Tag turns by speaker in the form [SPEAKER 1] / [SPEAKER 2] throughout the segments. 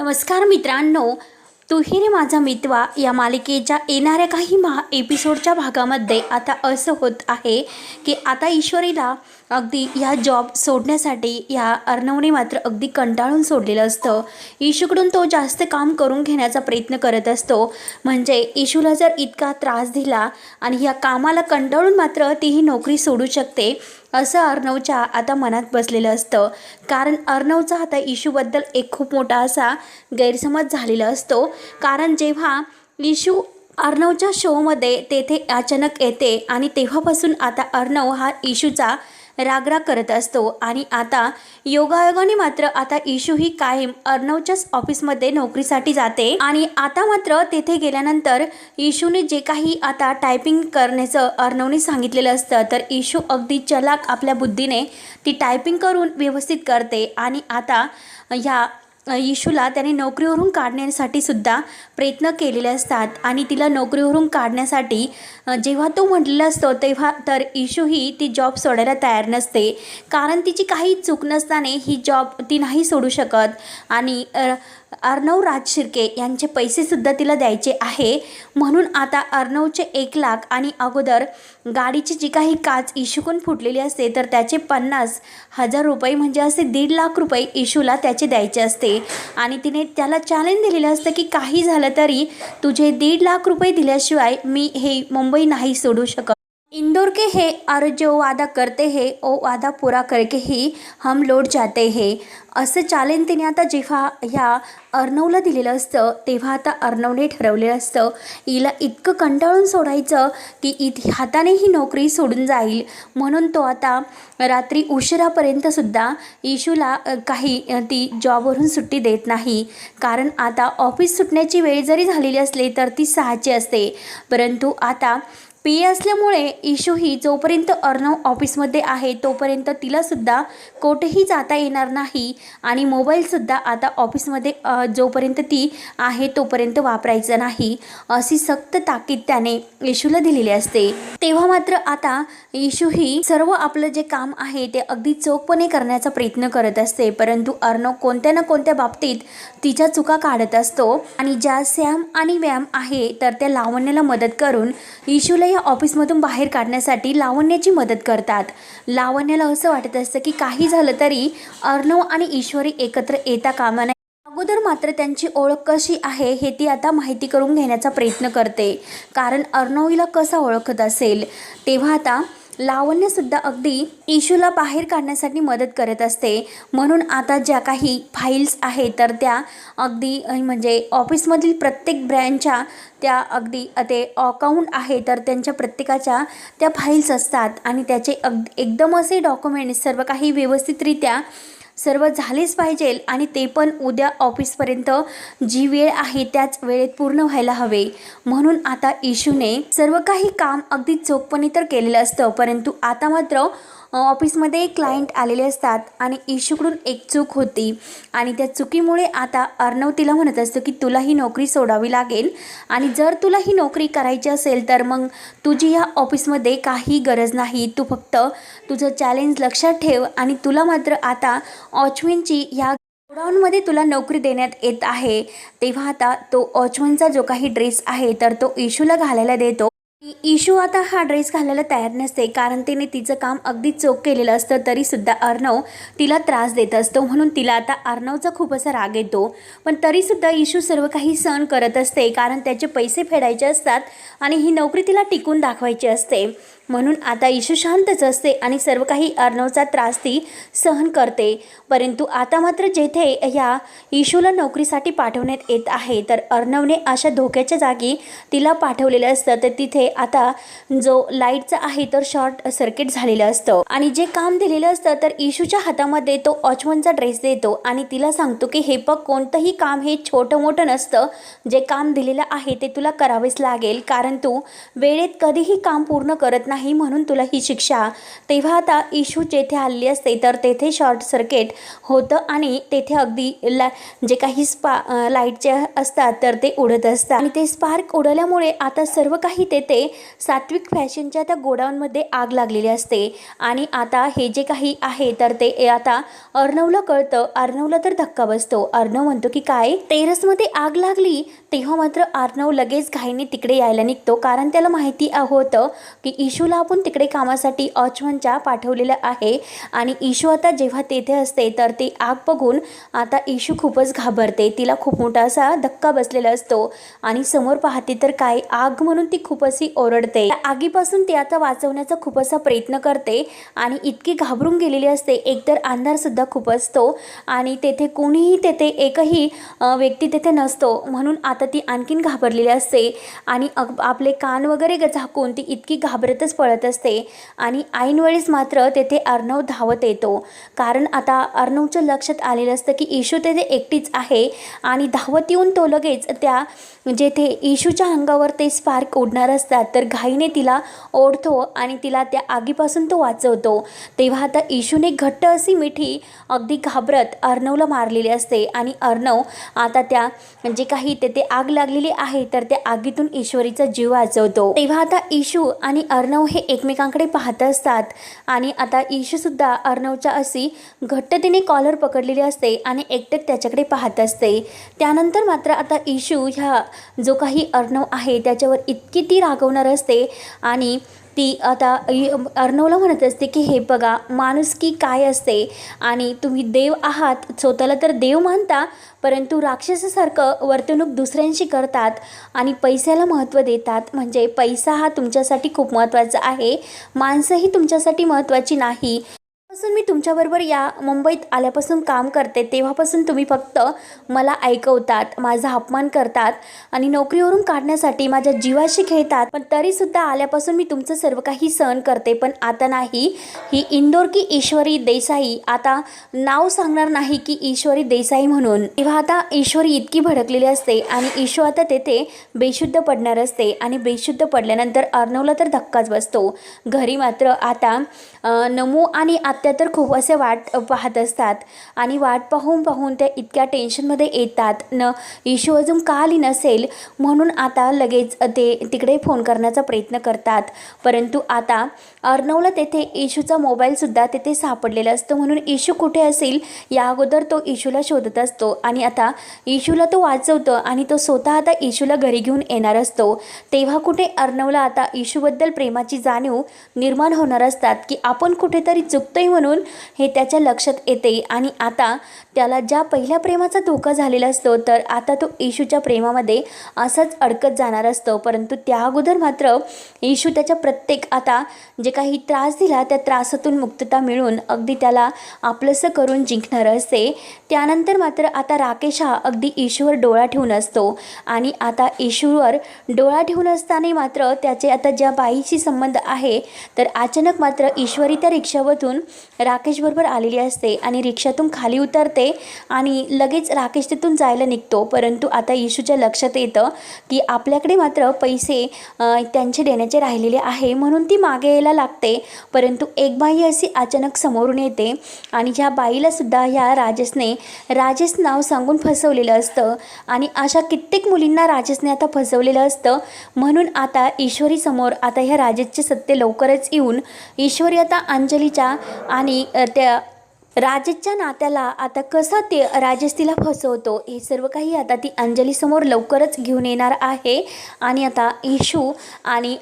[SPEAKER 1] नमस्कार मित्रांनो. तूही रे माझा मितवा या मालिकेच्या येणाऱ्या काही महा एपिसोडच्या भागामध्ये आता असं होत आहे की आता ईश्वरीला अगदी ह्या जॉब सोडण्यासाठी ह्या अर्णवने मात्र अगदी कंटाळून सोडलेलं असतं. इशूकडून तो जास्त काम करून घेण्याचा प्रयत्न करत असतो. म्हणजे इशूला जर इतका त्रास दिला आणि ह्या कामाला कंटाळून मात्र ती ही नोकरी सोडू शकते असं अर्णवच्या आता मनात बसलेलं असतं. कारण अर्णवचा आता इशूबद्दल एक खूप मोठा असा गैरसमज झालेला असतो. कारण जेव्हा इशू अर्णवच्या शोमध्ये तेथे अचानक येते आणि तेव्हापासून आता अर्णव हा इशूचा रागराग करत असतो. आणि आता योगायोगाने मात्र आता इशू ही कायम अर्णवच्याच ऑफिसमध्ये नोकरीसाठी जाते. आणि आता मात्र तेथे गेल्यानंतर इशूने जे काही आता टायपिंग करण्याचं अर्णवने सांगितलेलं असतं तर इशू अगदी चलाक आपल्या बुद्धीने ती टायपिंग करून व्यवस्थित करते. आणि आता ह्या इशूला त्याने नोकरीवरून काढण्यासाठी सुद्धा प्रयत्न केलेले असतात. आणि तिला नोकरीवरून काढण्यासाठी जेव्हा तो म्हटलेला असतो तेव्हा तर इशू ही ती जॉब सोडायला तयार नसते. कारण तिची काही चूक नसताना ही जॉब ती नाही सोडू शकत. आणि अर्णव राज शिर्के यांचे पैसेसुद्धा तिला द्यायचे आहे. म्हणून आता अर्णवचे एक लाख आणि अगोदर गाडीची जी काही काच इशूकून फुटलेली असते तर त्याचे पन्नास हजार रुपये म्हणजे असे दीड लाख रुपये इशूला त्याचे द्यायचे असते. आणि तिने त्याला चॅलेंज दिलेलं असतं की काही झालं तरी तुझे दीड लाख रुपये दिल्याशिवाय मी हे मुंबई नाही सोडू शकत. इंदौर के है और जो वादा करते है ओ वादा पूरा करके ही हम लौट जाते है। असं चालेन तिने आता जेव्हा ह्या अर्णवला दिलेलं असतं तेव्हा आता अर्णवने ठरवलेलं असतं. हिला इतकं कंटाळून सोडायचं की इत हाताने ही नोकरी सोडून जाईल. म्हणून तो आता रात्री उशिरापर्यंतसुद्धा इशूला काही ती जॉबवरून सुट्टी देत नाही. कारण आता ऑफिस सुटण्याची वेळ जरी झालेली असली तर ती सहाची असते. परंतु आता पी ए असल्यामुळे इशू ही जोपर्यंत अर्णव ऑफिसमध्ये आहे तोपर्यंत तिलासुद्धा कुठेही जाता येणार नाही आणि मोबाईलसुद्धा आता ऑफिसमध्ये जोपर्यंत ती आहे तोपर्यंत वापरायचं नाही अशी सक्त ताकीद त्याने इशूला दिलेली असते. तेव्हा मात्र आता इशू ही सर्व आपलं जे काम आहे ते अगदी चोखपणे करण्याचा प्रयत्न करत असते. परंतु अर्णव कोणत्या ना कोणत्या बाबतीत तिच्या चुका काढत असतो आणि ज्या सॅम आणि व्यायाम आहे तर त्या लावण्याला मदत करून इशूला या ऑफिसमधून बाहेर काढण्यासाठी लावण्याची मदत करतात. लावण्याला असं वाटत असतं की काही झालं तरी अर्णव आणि ईश्वरी एकत्र येता कामा नये. अगोदर मात्र त्यांची ओळख कशी आहे हे ती आता माहिती करून घेण्याचा प्रयत्न करते. कारण अर्णवीला कसा ओळखत असेल? तेव्हा आता लावण्यसुद्धा अगदी इशूला बाहेर काढण्यासाठी मदत करत असते. म्हणून आता ज्या काही फाईल्स आहेत तर त्या अगदी म्हणजे ऑफिसमधील प्रत्येक ब्रँडच्या त्या अगदी ते अकाउंट आहे तर त्यांच्या प्रत्येकाच्या त्या फाईल्स असतात. आणि त्याचे अग एकदम असे डॉक्युमेंट्स सर्व काही व्यवस्थितरित्या सर्व झालेच पाहिजे आणि ते पण उद्या ऑफिसपर्यंत जी वेळ आहे त्याच वेळेत पूर्ण व्हायला हवे. म्हणून आता इशूने सर्व काही काम अगदी चोखपणे तर केलेलं असतं परंतु आता मात्र ऑफिसमध्ये क्लायंट आलेले असतात आणि इशूकडून एक चूक होती. आणि त्या चुकीमुळे आता अर्णव तिला म्हणत असतो की तुला ही नोकरी सोडावी लागेल. आणि जर तुला ही नोकरी करायची असेल तर मग तुझी या ऑफिसमध्ये काही गरज नाही. तू फक्त तुझं चॅलेंज लक्षात ठेव आणि तुला मात्र आता ऑचविनची ह्या गोडाऊनमध्ये तुला नोकरी देण्यात येत आहे. तेव्हा आता तो ऑचवनचा जो काही ड्रेस आहे तर तो इशूला घालायला देतो. इशू आता हा ड्रेस घालायला तयार नसते कारण तिने तिचं काम अगदी चोख केलेलं असतं तरीसुद्धा अर्णव तिला त्रास देत असतो. म्हणून तिला आता अर्णवचा खूप असा राग येतो. पण तरीसुद्धा इशू सर्व काही सहन करत असते कारण त्याचे पैसे फेडायचे असतात आणि ही नोकरी तिला टिकून दाखवायची असते. म्हणून आता इशू शांतच असते आणि सर्व काही अर्णवचा त्रास ती सहन करते. परंतु आता मात्र जेथे ह्या इशूला नोकरीसाठी पाठवण्यात येत आहे तर अर्णवने अशा धोक्याच्या जागी तिला पाठवलेलं असतं. तर तिथे आता जो लाईटचा आहे तर शॉर्ट सर्किट झालेलं असतं. आणि जे काम दिलेलं असतं तर इशूच्या हातामध्ये तो ऑचवनचा ड्रेस देतो आणि तिला सांगतो की हे बघ कोणतंही काम हे छोटं मोठं नसतं. जे काम दिलेलं आहे ते तुला करावेच लागेल. कारण तू वेळेत कधीही काम पूर्ण करत नाही. नाही म्हणून तुला ही शिक्षा. तेव्हा आता इशू जेथे आलेली असते तर तेथे शॉर्ट सर्किट होतं आणि तेथे अगदी ला जे काही स्पा लाईटचे असतात तर ते उडत असतात. आणि ते स्पार्क उडल्यामुळे आता सर्व काही तेथे सात्विक फॅशनच्या त्या गोडाऊनमध्ये आग लागलेली असते. आणि आता हे जे काही आहे तर ते आता अर्णवला कळतं. अर्णवला तर धक्का बसतो. अर्णव म्हणतो की काय? टेरसमध्ये आग लागली? तेव्हा मात्र अर्णव लगेच घाईने तिकडे यायला निघतो. कारण त्याला माहिती होतं की इशू इशूला आपण तिकडे कामासाठी अचवनच्या पाठवलेलं आहे. आणि इशू आता जेव्हा तेथे असते तर ती आग बघून आता इशू खूपच घाबरते. तिला खूप मोठा असा धक्का बसलेला असतो. आणि समोर पाहते तर काय आग म्हणून ती खूप अशी ओरडते. आगीपासून ती आता वाचवण्याचा खूप असा प्रयत्न करते. आणि इतकी घाबरून गेलेली असते. एकतर अंधारसुद्धा खूप असतो. आणि तेथे कोणीही तेथे एकही व्यक्ती तेथे नसतो. म्हणून आता ती आणखीन घाबरलेली असते. आणि आपले कान वगैरे झाकून ती इतकी घाबरतच पळत असते. आणि ऐनवेळीच मात्र तेथे अर्णव धावत येतो. कारण आता अर्णवच्या लक्षात आलेलं असतं की इशू तेथे एकटीच आहे आणि धावत येऊन तो लगेच त्या जेथे इशूच्या अंगावर ते स्पार्क उडणार असतात तर घाईने तिला ओढतो आणि तिला त्या आगीपासून तो वाचवतो. तेव्हा आता इशूने घट्ट अशी मिठी अगदी घाबरत अर्णवला मारलेली असते आणि अर्णव आता त्या जे काही तेथे आग लागलेली आहे तर त्या आगीतून ईश्वरीचा जीव वाचवतो. तेव्हा आता इशू आणि अर्णव हे एकमेकांकडे पाहत असतात. आणि आता इशूसुद्धा अर्णवच्या अशी घट्ट तिने कॉलर पकडलेली असते आणि एकटक त्याच्याकडे पाहत असते. त्यानंतर मात्र आता इशू ह्या जो काही अर्णव आहे त्याच्यावर इतकी ती रागवणार असते. आणि ती आता अर्णवला म्हणत असते की हे बघा माणुसकी काय असते आणि तुम्ही देव आहात स्वतःला तर देव मानता परंतु राक्षसासारखं वर्तणूक दुसऱ्यांशी करतात आणि पैशाला महत्त्व देतात. म्हणजे पैसा हा तुमच्यासाठी खूप महत्त्वाचा आहे. माणसंही तुमच्यासाठी महत्त्वाची नाही. पासून मी तुमच्याबरोबर या मुंबईत आल्यापासून काम करते तेव्हापासून तुम्ही फक्त मला ऐकवतात माझा अपमान करतात आणि नोकरीवरून काढण्यासाठी माझ्या जीवाशी खेळतात. पण तरीसुद्धा आल्यापासून मी तुमचं सर्व काही सहन करते. पण आता नाही. ही इंदोर की ईश्वरी देसाई. आता नाव सांगणार नाही की ईश्वरी देसाई म्हणून. तेव्हा आता ईश्वरी इतकी भडकलेली असते आणि ईश्वर आता तेथे बेशुद्ध पडणार असते आणि बेशुद्ध पडल्यानंतर अर्णवला तर धक्काच बसतो. घरी मात्र आता नमू आणि आता आत्या तर खूप असे वाट पाहत असतात. आणि वाट पाहून पाहून त्या इतक्या टेन्शनमध्ये येतात न इशू अजून का आली नसेल? म्हणून आता लगेच ते तिकडे फोन करण्याचा प्रयत्न करतात. परंतु आता अर्णवला तेथे इशूचा मोबाईलसुद्धा तेथे सापडलेला असतो. म्हणून इशू कुठे असेल? या अगोदर तो इशूला शोधत असतो. आणि आता इशूला तो वाचवतो आणि तो स्वतः आता इशूला घरी घेऊन येणार असतो. तेव्हा कुठे अर्णवला आता इशूबद्दल प्रेमाची जाणीव निर्माण होणार असतात की आपण कुठेतरी चुकतोय म्हणून हे त्याच्या लक्षात येते. आणि आता त्याला ज्या पहिल्या प्रेमाचा धोका झालेला असतो तर आता तो येशूच्या प्रेमामध्ये असाच अडकत जाणार असतो. परंतु त्या अगोदर मात्र येशू त्याच्या प्रत्येक आता जे काही त्रास दिला त्या त्रासातून मुक्तता मिळून अगदी त्याला आपलंसं करून जिंकणार असते त्यानंतर मात्र आता राकेश हा अगदी येशूवर डोळा ठेवून असतो. आणि आता येशूवर डोळा ठेवून असताना मात्र त्याचे आता ज्या बाईशी संबंध आहे तर अचानक मात्र ईश्वरी त्या रिक्षावरून राकेशबरोबर आलेली असते आणि रिक्षातून खाली उतरते आणि लगेच राकेश तिथून जायला निघतो. परंतु आता येशूच्या लक्षात येतं की आपल्याकडे मात्र पैसे त्यांचे देण्याचे राहिलेले आहे म्हणून ती मागे यायला लागते. परंतु एक बाई अशी अचानक समोरून येते आणि ह्या बाईलासुद्धा ह्या राजेशने राजेश नाव सांगून फसवलेलं असतं आणि अशा कित्येक मुलींना राजेशने आता फसवलेलं असतं. म्हणून आता ईश्वरीसमोर आता ह्या राजेशचे सत्य लवकरच येऊन ईश्वरी आता अंजलीच्या आणि त्या राजेशच्या नात्याला आता कसं ते राजेश तिला फसवतो हे सर्व काही आता ती अंजलीसमोर लवकरच घेऊन येणार आहे. आणि आता इशू आणि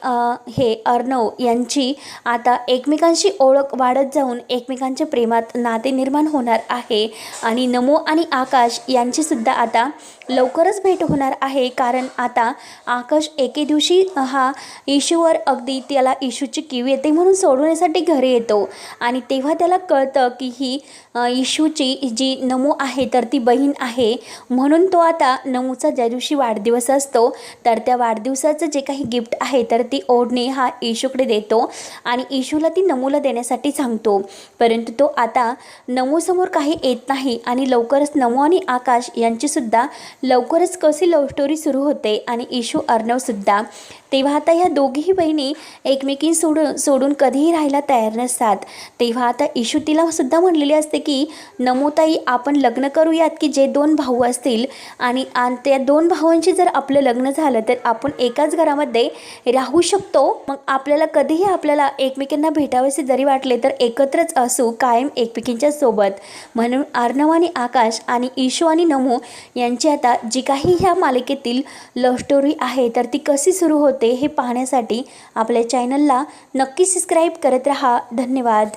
[SPEAKER 1] हे अर्णव यांची आता एकमेकांशी ओळख वाढत जाऊन एकमेकांच्या प्रेमात नाते निर्माण होणार आहे. आणि नमो आणि आकाश यांचीसुद्धा आता लवकरच भेट होणार आहे कारण आता आकाश एके दिवशी हा इशूवर अगदी त्याला इशूची किव येते म्हणून सोडवण्यासाठी घरी येतो. आणि तेव्हा त्याला कळतं की ही इशूची जी नमू आहे तर ती बहीण आहे. म्हणून तो आता नमूचा ज्या दिवशी वाढदिवस असतो तर त्या वाढदिवसाचं जे काही गिफ्ट आहे तर ती ओढणी हा इशूकडे देतो आणि इशूला ती नमूला देण्यासाठी सांगतो. परंतु तो आता नमूसमोर काही येत नाही आणि लवकरच नमू आणि आकाश यांचीसुद्धा लवकरच कशी लव्ह स्टोरी सुरू होते आणि इशू अर्णवसुद्धा तेव्हा आता ह्या दोघीही बहिणी एकमेकी सोडून सोडून कधीही राहायला तयार नसतात. तेव्हा आता इशू तिला सुद्धा म्हणलेली असते की नमोताई आपण लग्न करूयात की जे दोन भाऊ असतील? आणि आणि त्या दोन भावांची जर आपलं लग्न झालं तर आपण एकाच घरामध्ये राहू शकतो? मग आपल्याला कधीही आपल्याला एकमेकांना भेटावेसे जरी वाटले तर एकत्रच असू कायम एकमेकींच्या सोबत. म्हणून अर्णव आणि आकाश आणि इशू आणि नमो यांची आता जी काही ह्या मालिकेतील लव्ह स्टोरी आहे तर ती कशी सुरू होते हे पाहण्यासाठी आपल्या चॅनलला नक्की सबस्क्राईब करत रहा. धन्यवाद.